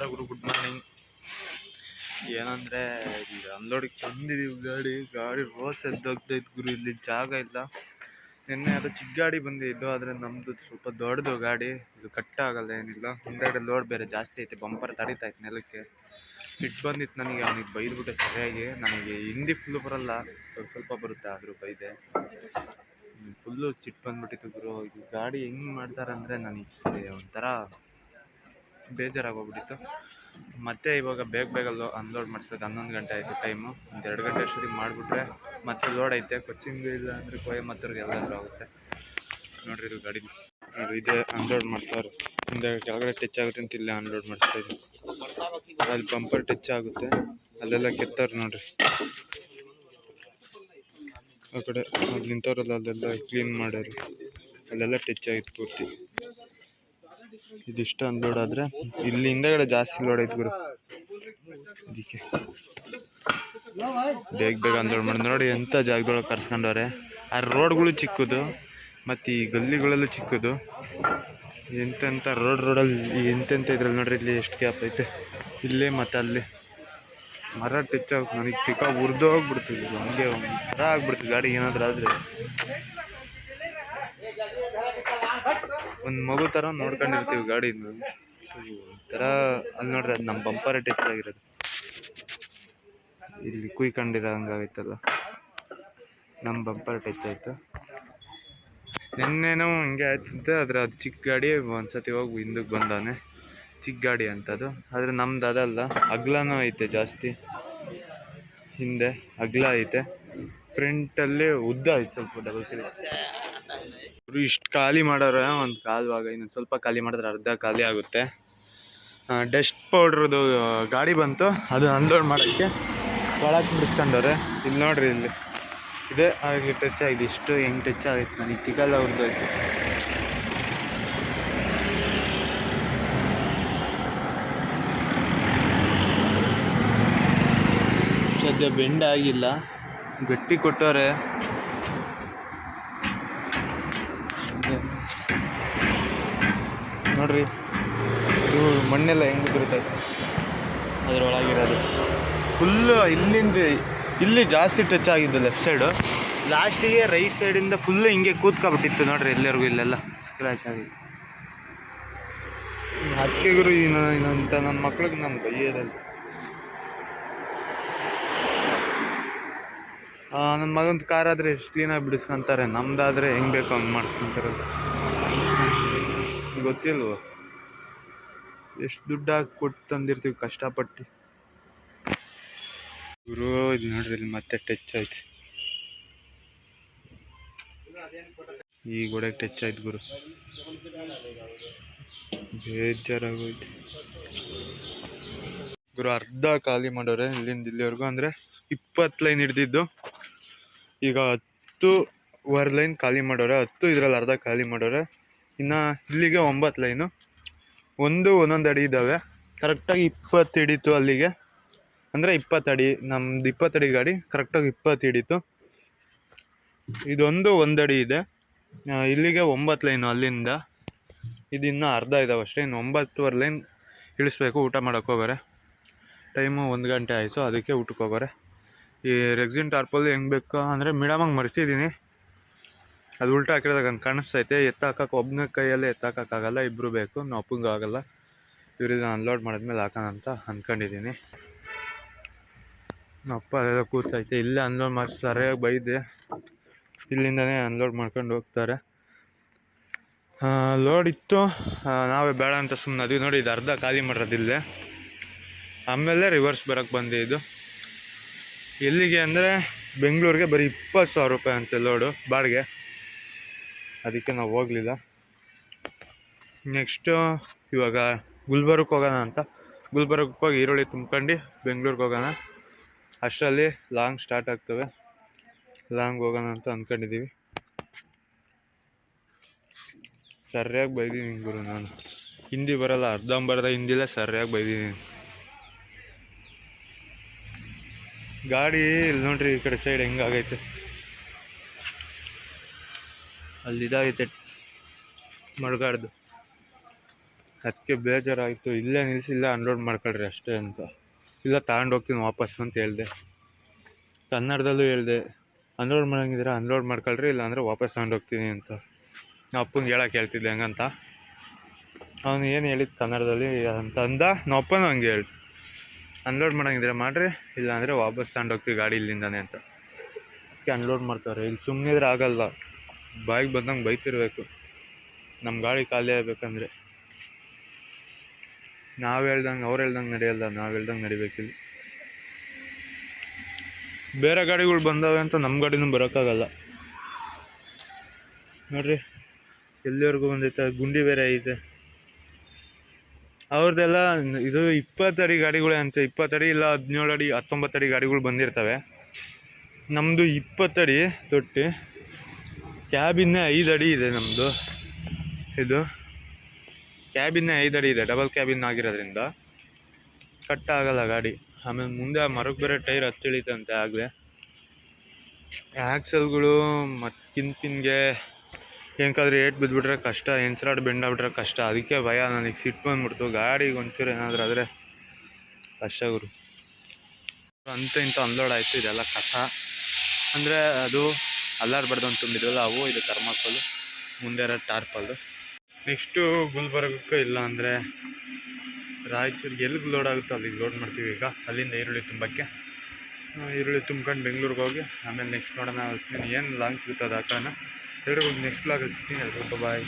ನಮಸ್ಕಾರ ಗುರು, good morning. ಏನಂದ್ರೆ, ಇಲ್ಲಿ ಅನ್ಲೋಡಿಗೆ ತಂದಿದ್ದೀವಿ ಗಾಡಿ. ಗಾಡಿ ರೋಸ್ ಎದ್ದೋಗ್ತೈತೆ ಗುರು, ಇಲ್ಲಿ ಜಾಗ ಇಲ್ಲ. ನಿನ್ನೆ ಅದು ಚಿಕ್ಕ ಗಾಡಿ ಬಂದಿದ್ದು ಆದರೆ ನಮ್ಮದು ಸ್ವಲ್ಪ ದೊಡ್ಡದು ಗಾಡಿ. ಇದು ಕಟ್ಟ ಆಗಲ್ಲ ಏನಿಲ್ಲ. ಹಿಂದ್ಗಡೆ ಲೋಡ್ ಬೇರೆ ಜಾಸ್ತಿ ಐತೆ ಬಂಪರ್ ತಡಿತೈತೆ ನೆಲಕ್ಕೆ. ಸಿಟ್ಟು ಬಂದಿತ್ತು ನನಗೆ, ಅವನಿಗೆ ಬೈದ್ಬಿಟ್ಟೆ ಸರಿಯಾಗಿ. ನನಗೆ ಹಿಂದಿ ಫುಲ್ಲು ಬರಲ್ಲ. ಸ್ವಲ್ಪ ಸ್ವಲ್ಪ ಬರುತ್ತೆ, ಆದರೂ ಬೈದೆ. ಫುಲ್ಲು ಸಿಟ್ಟು ಬಂದ್ಬಿಟ್ಟಿತ್ತು ಗುರು. ಇದು ಗಾಡಿ ಹೆಂಗೆ ಮಾಡ್ತಾರೆ ಅಂದರೆ ನನಗೆ ಒಂಥರ ಬೇಜಾರಾಗೋಗ್ಬಿಟ್ಟಿತ್ತು. ಮತ್ತೆ ಇವಾಗ ಬೇಗ ಬೇಗ ಲೋ ಅನ್ಲೋಡ್ ಮಾಡಿಸ್ಬೇಕು. ಹನ್ನೊಂದು ಗಂಟೆ ಆಯಿತು ಟೈಮು ಒಂದು ಎರಡು ಗಂಟೆ ಅಷ್ಟೊತ್ತಿಗೆ ಮಾಡಿಬಿಟ್ರೆ ಮತ್ತೆ ಲೋಡ್ ಐತೆ. ಕೊಚ್ಚಿಂಗ್ ಇಲ್ಲ ಅಂದರೆ ಕೊಯಮತ್ತೂರ್ಗೆ ಎಲ್ಲಾದರೂ ಆಗುತ್ತೆ. ನೋಡಿರಿ ಇದು ಗಾಡಿ. ನೋಡ್ರಿ, ಇದೆ ಅನ್ಲೋಡ್ ಮಾಡ್ತಾರೆ ಹಿಂದೆ ಕೆಳಗಡೆ ಟಚ್ ಆಗುತ್ತೆ ಅಂತ ಇಲ್ಲೇ ಅನ್ಲೋಡ್ ಮಾಡಿಸ್ತಾ ಅಲ್ಲಿ ಬಂಪರ್ ಟಚ್ ಆಗುತ್ತೆ. ಅಲ್ಲೆಲ್ಲ ಕೆತ್ತಾರೆ ನೋಡಿರಿ. ಆ ಕಡೆ ನಿಂತವ್ರಲ್ಲ ಅಲ್ಲೆಲ್ಲ ಕ್ಲೀನ್ ಮಾಡೋರು ಅಲ್ಲೆಲ್ಲ ಟಚ್ ಆಗಿತ್ತು ಪೂರ್ತಿ. ಇದಿಷ್ಟು ಲೋಡ್ ಆದರೆ ಇಲ್ಲಿ ಹಿಂದೆಗಡೆ ಜಾಸ್ತಿ ಲೋಡ್ ಐತೆ ಗುರು. ಅದಕ್ಕೆ ಬೇಗ ಬೇಗ ಅನ್ಲೋಡ್ ಮಾಡಿ. ನೋಡಿ ಎಂಥ ಜಾಗದೊಳಗೆ ಕರ್ಸ್ಕೊಂಡವ್ರೆ. ಆ ರೋಡ್ಗಳು ಚಿಕ್ಕದು, ಮತ್ತು ಈ ಗಲ್ಲಿಗಳೆಲ್ಲ ಚಿಕ್ಕದು. ಎಂತೆಂಥ ರೋಡ್ ರೋಡಲ್ಲಿ ಎಂತೆಂಥ ಇದ್ರಲ್ಲಿ ನೋಡ್ರಿ, ಇಲ್ಲಿ ಎಷ್ಟು ಗ್ಯಾಪ್ ಐತೆ. ಇಲ್ಲೇ ಮತ್ತು ಅಲ್ಲಿ. ಮರ ಟಚ್ ಆಗಿ ನನಗೆ ಪಿಕ ಉರ್ದೋಗ್ಬಿಡ್ತೀವಿ ಹಂಗೆ ಮರ ಆಗ್ಬಿಡ್ತು. ಗಾಡಿ ಏನಾದರೂ ಆದರೆ. ಒಂದು ಮಗು ಥರ ನೋಡ್ಕೊಂಡಿರ್ತೀವಿ ಗಾಡಿನ ಸೊ ಒಂಥರ ಅಲ್ಲಿ ನೋಡ್ರಿ ಅದು ನಮ್ಮ ಬಂಪರ್ ಟಚ್ ಆಗಿರೋದು. ಇಲ್ಲಿ ಕುಯ್ಕೊಂಡಿರೋ ಹಂಗಾಗೈತಲ್ಲ ನಮ್ಮ ಬಂಪರ್ ಟಚ್ ಆಯಿತು. ನಿನ್ನೆನೋ ಹಿಂಗೆ ಆಯ್ತಂತೆ ಆದರೆ ಅದು ಚಿಕ್ಕ ಗಾಡಿ ಒಂದ್ಸತಿ ಹೋಗಿ ಹಿಂದಕ್ಕೆ ಬಂದವನೆ. ಚಿಕ್ಕ ಗಾಡಿ ಅಂತದು ಆದರೆ ನಮ್ದು ಅದಲ್ಲ, ಅಗ್ಲನೂ ಐತೆ ಜಾಸ್ತಿ. ಹಿಂದೆ ಅಗ್ಲ ಐತೆ. ಫ್ರಂಟಲ್ಲಿ ಉದ್ದ ಐತೆ ಸ್ವಲ್ಪ ಡಬಲ್ ಇವರು ಇಷ್ಟು ಖಾಲಿ ಮಾಡೋರೆ, ಒಂದು ಕಾಲು ಭಾಗ, ಇನ್ನೊಂದು ಸ್ವಲ್ಪ ಖಾಲಿ ಮಾಡಿದ್ರೆ ಅರ್ಧ ಖಾಲಿ ಆಗುತ್ತೆ. ಡಸ್ಟ್ ಪೌಡ್ರದು ಗಾಡಿ ಬಂತು, ಅದು ಅನ್ಲೋಡ್ ಮಾಡೋಕ್ಕೆ ಒಳಗೆ ಬಿಡಿಸ್ಕೊಂಡವ್ರೆ. ಇಲ್ಲಿ ನೋಡ್ರಿ ಇಲ್ಲಿ. ಇದೆ ಹಾಗೆ ಟಚ್ ಆಗಿದೆ, ಇಷ್ಟು ಹೆಂಗ್ ಟಚ್ ಆಗೈತೆ ನನಗೆ ಸಿಗಲ್ಲ ಅವ್ರದ್ದು ಸದ್ಯ ಬೆಂಡ್ ಆಗಿಲ್ಲ. ಗಟ್ಟಿ ಕೊಟ್ಟವ್ರೆ. ನೋಡ್ರಿ. ಇದು ಮಣ್ಣೆಲ್ಲ ಹೆಂಗೆ ಬರ್ತೈತೆ ಅದರೊಳಗಿರೋದು. ಫುಲ್ಲು ಇಲ್ಲಿಂದ ಇಲ್ಲಿ ಜಾಸ್ತಿ ಟಚ್ ಆಗಿದ್ದು ಲೆಫ್ಟ್ ಸೈಡು ಲಾಸ್ಟಿಗೆ ರೈಟ್ ಸೈಡಿಂದ ಫುಲ್ಲು ಹಿಂಗೆ ಕೂತ್ಕೊಬಿಟ್ಟಿತ್ತು ನೋಡ್ರಿ ಎಲ್ಲರಿಗೂ ಇಲ್ಲೆಲ್ಲ. ಸ್ಕ್ರಾಚ್ ಆಗಿತ್ತು ಅದಕ್ಕೆ ಗುರು ಇನ್ನಂತ ನನ್ನ ಮಕ್ಳಿಗೆ ನಾನು ಬೈಯೋದಲ್ಲ ನನ್ನ ಮಗನ ಕಾರ್ ಆದರೆ ಎಷ್ಟು ಕ್ಲೀನಾಗಿ ಬಿಡಿಸ್ಕೊಂತಾರೆ. ನಮ್ದಾದ್ರೆ ಹೆಂಗೆ ಬೇಕು ಹಂಗೆ ಮಾಡಿಸ್ಕೊಂತಾರೆ ಗೊತ್ತಿಲ್ವೋ? ಎಷ್ಟು ದುಡ್ಡು ಹಾಕಿ ಕೊಟ್ಟು ತಂದಿರ್ತೀವಿ ಕಷ್ಟಪಟ್ಟು. ಗುರು, ಇದು ನೋಡ್ರಿ, ಇಲ್ಲಿ ಮತ್ತೆ ಟಚ್ ಆಯ್ತು. ಈ ಗೋಡೆಗೆ ಟಚ್ ಆಯ್ತು ಗುರು. ಬೇಜಾರಾಗೋಯ್ತು. ಗುರು, ಅರ್ಧ ಖಾಲಿ ಮಾಡೋರೆ ಇಲ್ಲಿಂದ ಇಲ್ಲಿವರೆಗೂ, ಅಂದರೆ ಇಪ್ಪತ್ತು ಲೈನ್ ಹಿಡ್ದಿದ್ದು. ಈಗ ಹತ್ತು ವರ್ ಲೈನ್ ಖಾಲಿ ಮಾಡೋರೆ, ಹತ್ತು ಇದರಲ್ಲಿ ಅರ್ಧ ಖಾಲಿ ಮಾಡೋರೆ. ಇನ್ನು ಇಲ್ಲಿಗೆ ಒಂಬತ್ತು ಲೈನು. ಒಂದು, ಒಂದೊಂದು ಅಡಿ ಇದ್ದಾವೆ ಕರೆಕ್ಟಾಗಿ ಇಪ್ಪತ್ತು ಹಿಡೀತು ಅಲ್ಲಿಗೆ. ಅಂದರೆ ಇಪ್ಪತ್ತು ಅಡಿ, ನಮ್ದು ಇಪ್ಪತ್ತು ಅಡಿ ಗಾಡಿ, ಕರೆಕ್ಟಾಗಿ ಇಪ್ಪತ್ತು ಹಿಡೀತು. ಇದೊಂದು, ಒಂದು ಅಡಿ ಇದೆ. ಇಲ್ಲಿಗೆ ಒಂಬತ್ತು ಲೈನು ಅಲ್ಲಿಂದ. ಇದು ಇನ್ನೂ ಅರ್ಧ ಇದಾವೆ ಅಷ್ಟೇ. ಇನ್ನು ಒಂಬತ್ತುವರೆ ಲೈನ್ ಇಳಿಸ್ಬೇಕು, ಊಟ ಮಾಡೋಕ್ಕೋಗಾರೆ ಟೈಮು ಒಂದು ಗಂಟೆ ಆಯಿತು, ಅದಕ್ಕೆ ಊಟಕ್ಕೆ ಹೋಗೋರೆ. ಈ ರೆಕ್ಸಿನ್ ಟಾರ್ಪಲ್ಲಿ ಹೆಂಗೆ ಬೇಕು ಅಂದರೆ ಮಿಡಮಾಗಿ ಮರ್ತಿದ್ದೀನಿ ಅದು ಉಲ್ಟಾ ಹಾಕಿರೋದಾಗ ಹಂಗೆ ಕಾಣಿಸ್ತೈತೆ. ಎತ್ತಾಕಕ್ಕೆ ಒಬ್ಬನ ಕೈಯಲ್ಲೇ ಎತ್ತಾಕೋಕ್ಕಾಗಲ್ಲ ಇಬ್ಬರು ಬೇಕು. ನಾವು ಅಪ್ಪಂಗೆ ಆಗಲ್ಲ. ಇವ್ರಿಗೆ ಅನ್ಲೋಡ್ ಮಾಡಿದ್ಮೇಲೆ ಹಾಕೋಣ ಅಂತ ಅಂದ್ಕೊಂಡಿದ್ದೀನಿ ಅಪ್ಪ ಅದೆಲ್ಲ ಕೂತೈತೆ. ಇಲ್ಲೇ ಅನ್ಲೋಡ್ ಮಾಡಿ ಸರಿಯಾಗಿ ಬೈದೆ. ಇಲ್ಲಿಂದನೇ ಅನ್ಲೋಡ್ ಮಾಡ್ಕೊಂಡು ಹೋಗ್ತಾರೆ. ಲೋಡ್ ಇತ್ತು. ನಾವೇ ಬೇಡ ಅಂತ ಸುಮ್ಮನೆ ಅದು ನೋಡಿ, ಇದು ಅರ್ಧ ಖಾಲಿ ಮಾಡಿರೋದು ಇಲ್ಲೇ. ಆಮೇಲೆ ರಿವರ್ಸ್ ಬರೋಕ್ಕೆ ಬಂದೆ ಇದು. ಎಲ್ಲಿಗೆ ಅಂದರೆ ಬೆಂಗಳೂರಿಗೆ ಬರೀ ಇಪ್ಪತ್ತು ಸಾವಿರ ರೂಪಾಯಿ ಅಂತೆ ಲೋಡು ಬಾಡಿಗೆ. ಅದಕ್ಕೆ ನಾವು ಹೋಗಲಿಲ್ಲ. ನೆಕ್ಸ್ಟು ಇವಾಗ ಗುಲ್ಬರ್ಗಕ್ಕೆ ಹೋಗೋಣ ಅಂತ. ಗುಲ್ಬರ್ಗಕ್ಕೆ ಹೋಗಿ ಈರುಳ್ಳಿ ತುಂಬ್ಕೊಂಡು ಬೆಂಗ್ಳೂರಿಗೆ ಹೋಗೋಣ. ಅಷ್ಟರಲ್ಲಿ ಲಾಂಗ್ ಸ್ಟಾರ್ಟ್ ಆಗ್ತವೆ. ಲಾಂಗ್ ಹೋಗೋಣ ಅಂತ ಅಂದ್ಕೊಂಡಿದ್ದೀವಿ ಸರಿಯಾಗಿ ಬೈದೀನಿ ಗುರು ನಾನು. ಹಿಂದಿ ಬರಲ್ಲ, ಅರ್ಧಂಬರ್ಧ ಹಿಂದಿಲ್ಲ ಸರಿಯಾಗಿ ಬೈದೀನಿ ಗಾಡಿ ಇಲ್ಲಿ ನೋಡ್ರಿ ಈ ಕಡೆ ಸೈಡ್ ಹೆಂಗಾಗೈತೆ. ಅಲ್ಲಿ ಇದಾಗೈತೆ. ಮಡ್ಗಾಡ್ದು. ಅದಕ್ಕೆ ಬೇಜಾರಾಯಿತು. ಇಲ್ಲೇ ನಿಲ್ಲಿಸಿ ಇಲ್ಲೇ ಅನ್ಲೋಡ್ ಮಾಡ್ಕೊಳ್ರಿ ಅಷ್ಟೇ ಅಂತ. ಇಲ್ಲ, ತಗೊಂಡೋಗ್ತೀನಿ ವಾಪಸ್ಸು ಅಂತ ಹೇಳಿದೆ. ಕನ್ನಡದಲ್ಲೂ ಹೇಳಿದೆ ಅನ್ಲೋಡ್ ಮಾಡಂಗಿದ್ರೆ ಅನ್ಲೋಡ್ ಮಾಡ್ಕೊಳ್ರಿ. ಇಲ್ಲಾಂದರೆ ವಾಪಸ್ ತಗೊಂಡೋಗ್ತೀನಿ ಅಂತ. ನಾ ಅಪ್ಪನಿಗೆ ಹೇಳಕ್ಕೆ ಹೇಳ್ತಿದ್ದೆ, ಹಂಗಂತ. ಅವನು ಏನು ಹೇಳಿದ್ದು ಕನ್ನಡದಲ್ಲಿ ಅಂತ ಅಂದ ನಮ್ಮ ಅಪ್ಪನೂ ಹಂಗೆ ಹೇಳ್ತು ಅನ್ಲೋಡ್ ಮಾಡಂಗಿದ್ರೆ ಮಾಡಿರಿ. ಇಲ್ಲಾಂದರೆ ವಾಪಸ್ ತಗೊಂಡೋಗ್ತೀವಿ ಗಾಡಿ ಇಲ್ಲಿಂದಾನೆ ಅಂತ. ಅದಕ್ಕೆ ಅನ್ಲೋಡ್ ಮಾಡ್ತಾರೆ. ಇಲ್ಲಿ ಸುಮ್ಮನಿದ್ರೆ ಆಗಲ್ಲ. ಬಾಯಿಗೆ ಬಂದಂಗೆ ಬೈತಿರಬೇಕು. ನಮ್ಮ ಗಾಡಿ ಖಾಲಿ ಆಗ್ಬೇಕಂದ್ರೆ. ನಾವು ಹೇಳ್ದಂಗೆ, ಅವ್ರು ಹೇಳ್ದಂಗೆ ನಡೆಯಲ್ಲ ನಾವು ಹೇಳ್ದಂಗೆ ನಡಿಬೇಕಿಲ್ಲ. ಬೇರೆ ಗಾಡಿಗಳು ಬಂದಾವೆ ಅಂತ ನಮ್ಮ ಗಾಡಿನೂ ಬರೋಕ್ಕಾಗಲ್ಲ. ನೋಡ್ರಿ, ಎಲ್ಲಿವರೆಗೂ ಬಂದೈತೆ? ಗುಂಡಿ ಬೇರೆ ಐತೆ. ಅವ್ರದ್ದೆಲ್ಲ ಇದು ಇಪ್ಪತ್ತಡಿ ಗಾಡಿಗಳೇ ಅಂತ. ಇಪ್ಪತ್ತಡಿ ಇಲ್ಲ, ಹದಿನೇಳು ಅಡಿ, ಹತ್ತೊಂಬತ್ತು ಅಡಿ ಗಾಡಿಗಳು ಬಂದಿರ್ತವೆ. ನಮ್ಮದು ಇಪ್ಪತ್ತಡಿ ತೊಟ್ಟಿ. ಕ್ಯಾಬಿನ್ನೇ ಐದು ಅಡಿ ಇದೆ ನಮ್ಮದು ಇದು. ಕ್ಯಾಬಿನ್ನೇ ಐದು ಅಡಿ ಇದೆ, ಡಬಲ್ ಕ್ಯಾಬಿನ್ ಆಗಿರೋದ್ರಿಂದ. ಕಟ್ ಆಗಲ್ಲ ಗಾಡಿ. ಆಮೇಲೆ ಮುಂದೆ ಮರಕ್ಕೆ ಬೇರೆ ಟೈರ್ ಹತ್ತಿಳಿತಂತೆ ಆಗಲೇ. ಆ್ಯಕ್ಸಲ್ಗಳು ಮತ್ತು ಕಿನ್ ಪಿನ್ಗೆ ಏನಕ್ಕಾದ್ರೆ ಏಟ್ ಬಿದ್ದುಬಿಟ್ರೆ ಕಷ್ಟ ಎನ್ಸ್ರಾಡ್ ಬೆಂಡಾಗ್ಬಿಟ್ರೆ ಕಷ್ಟ. ಅದಕ್ಕೆ ಭಯ, ನನಗೆ ಸಿಟ್ಟು ಬಂದ್ಬಿಡ್ತು. ಗಾಡಿಗೆ ಒಂಚೂರು ಏನಾದರೂ ಆದರೆ ಕಷ್ಟ ಗುರು. ಅಂತ ಇಂಥ ಅನ್ಲೋಡ್ ಆಯಿತು, ಇದೆಲ್ಲ ಕಸ. ಅಂದರೆ ಅದು ಅಲ್ಲಾಡ್ಬಾರ್ದು ಅಂತ ತುಂಬಿದ್ವಲ್ಲ ಅವು, ಇದು ಥರ್ಮಾಕೋಲು ಮುಂದೆ ಇರೋ ಟಾರ್ಪಲ್. ನೆಕ್ಸ್ಟು ಗುಲ್ಬರ್ಗಕ್ಕೆ ಇಲ್ಲ ಅಂದರೆ ರಾಯಚೂರಿಗೆ ಎಲ್ಲಿಗೆ ಲೋಡ್ ಆಗುತ್ತೋ ಅಲ್ಲಿಗೆ ಲೋಡ್ ಮಾಡ್ತೀವಿ ಈಗ. ಅಲ್ಲಿಂದ ಈರುಳ್ಳಿ ತುಂಬಕ್ಕೆ. ಈರುಳ್ಳಿ ತುಂಬ್ಕೊಂಡು ಬೆಂಗಳೂರಿಗೆ ಹೋಗಿ, ಆಮೇಲೆ ನೆಕ್ಸ್ಟ್ ನೋಡೋಣ ಏನು ಲಾಂಗ್ ಸಿಗುತ್ತೆ ಅದು ಹಾಕೋಣ ಎಲ್ರಿಗೂ ನೆಕ್ಸ್ಟ್ ಬ್ಲಾಗಲ್ಲಿ ಸಿಗ್ತೀನಿ. ಎಲ್ರಿಗೂ ಬಾಯ್